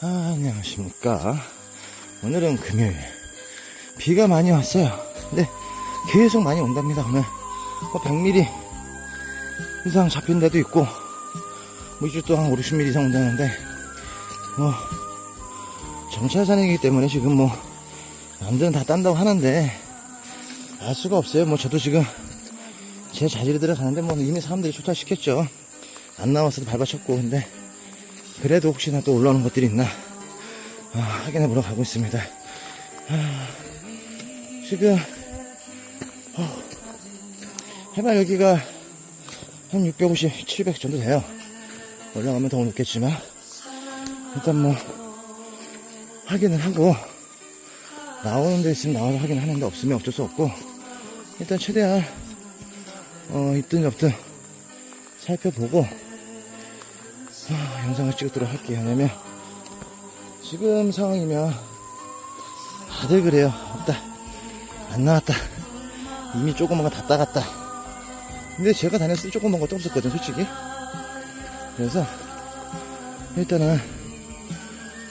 아, 안녕하십니까. 오늘은 금요일. 비가 많이 왔어요. 근데 계속 많이 온답니다, 오늘. 뭐 100mm 이상 잡힌 데도 있고, 뭐 2주 동안 5, 60mm 이상 온다는데, 뭐, 정찰산이기 때문에 지금 뭐, 남들은 다 딴다고 하는데, 알 수가 없어요. 뭐 저도 지금 제 자리로 들어가는데 뭐 이미 사람들이 초탈시켰죠. 안 나왔어도 밟아쳤고, 근데, 그래도 혹시나 또 올라오는 것들이 있나 아, 확인해 보러 가고 있습니다. 아, 지금 어, 해발 여기가 한 650, 700 정도 돼요. 올라가면 더 높겠지만 일단 뭐 확인을 하고 나오는 데 있으면 나와서 확인 하는데 없으면 어쩔 수 없고 일단 최대한 어, 있든 없든 살펴보고 아, 영상을 찍도록 할게요. 왜냐면 지금 상황이면 다들 그래요. 없다. 안 나왔다. 이미 조그만 거 다 따갔다. 근데 제가 다녔을 때 조그만 것도 없었거든, 솔직히. 그래서 일단은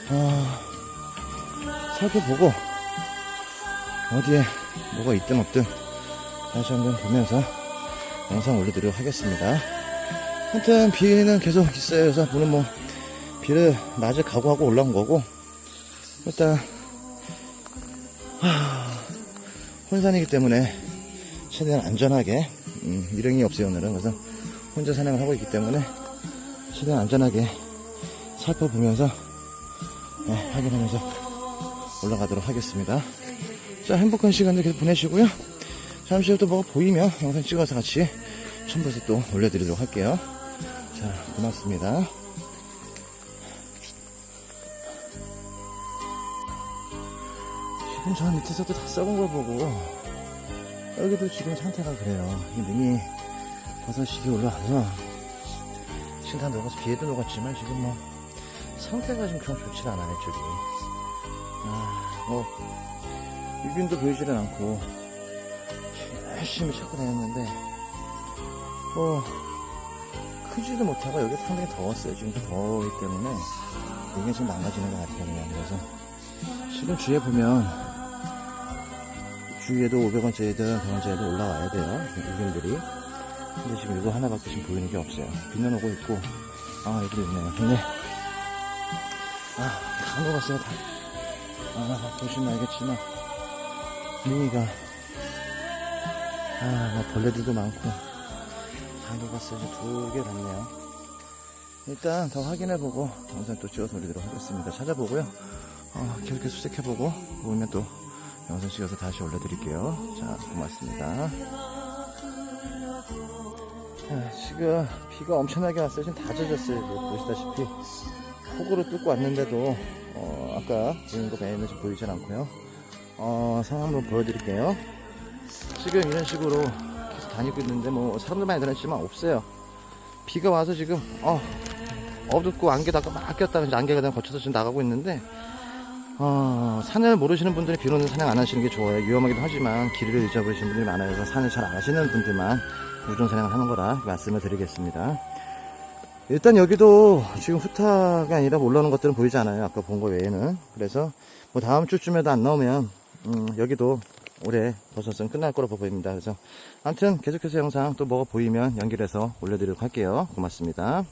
어, 살펴보고 어디에 뭐가 있든 없든 다시 한번 보면서 영상 올려드리도록 하겠습니다. 하여튼 비는 계속 있어요. 그래서 오늘 뭐 비를 낮에 각오하고 올라온 거고 일단 하, 혼산이기 때문에 최대한 안전하게 음, 일행이 없어요 오늘은 그래서 혼자 산행을 하고 있기 때문에 최대한 안전하게 살펴보면서 네, 확인하면서 올라가도록 하겠습니다. 자 행복한 시간들 계속 보내시고요. 잠시 후또 뭐가 보이면 영상 찍어서 같이 첨부해서 또 올려드리도록 할게요. 자, 고맙습니다. 지금 저 밑에서도 다 썩은 걸 보고 여기도 지금 상태가 그래요. 이 눈이 버섯이 올라와서 지금 다 녹아서 비에도 녹았지만 지금 뭐 상태가 지금 좀 좋지 않아요, 이쪽이. 아, 뭐 유균도 보이지는 않고 열심히 찾고 다녔는데 뭐 크지도 못하고 여기 상당히 더웠어요. 지금 좀 더우기 때문에 이게 지금 망가지는 것 같아요. 그래서 지금 주위에 보면 주위에도 500원짜리든 100원짜리도 올라와야 돼요. 이분들이. 근데 지금 이거 하나밖에 지금 보이는 게 없어요. 빛나오고 있고 아 여기도 있네요. 근데 아다 녹았어요. 다. 아 보시면 알겠지만 미니가 아뭐 벌레들도 많고 다 녹았어요. 두개 봤네요. 일단 더 확인해보고 영상 또 찍어서 올리도록 하겠습니다. 찾아보고요. 어, 계속해서 수색해보고 보면 또 영상 찍어서 다시 올려드릴게요. 자, 고맙습니다. 자, 지금 비가 엄청나게 왔어요. 지금 다 젖었어요. 보시다시피 폭우로 뚫고 왔는데도 어, 아까 보이는 거 지금 보이진 않고요. 어, 상황 한번 보여드릴게요. 지금 이런 식으로 다니고 있는데 뭐 사람들 많이 다녔지만 없어요. 비가 와서 지금 어 어둡고 안개다가 막 이제 안개가 그냥 거쳐서 지금 나가고 있는데 어, 산을 모르시는 분들은 비 오는 산행 안 하시는 게 좋아요. 위험하기도 하지만 길을 잊어버리시는 분들이 많아요. 그래서 산을 잘안 하시는 분들만 우전 산행을 하는 거라 말씀을 드리겠습니다. 일단 여기도 지금 후타가 아니라 올라오는 것들은 보이지 않아요. 아까 본 거 외에는. 그래서 뭐 다음 주쯤에도 안 나오면 음, 여기도 올해 버섯은 끝날 거라고 보입니다. 그래서 아무튼 계속해서 영상 또 뭐가 보이면 연결해서 올려드리도록 할게요. 고맙습니다.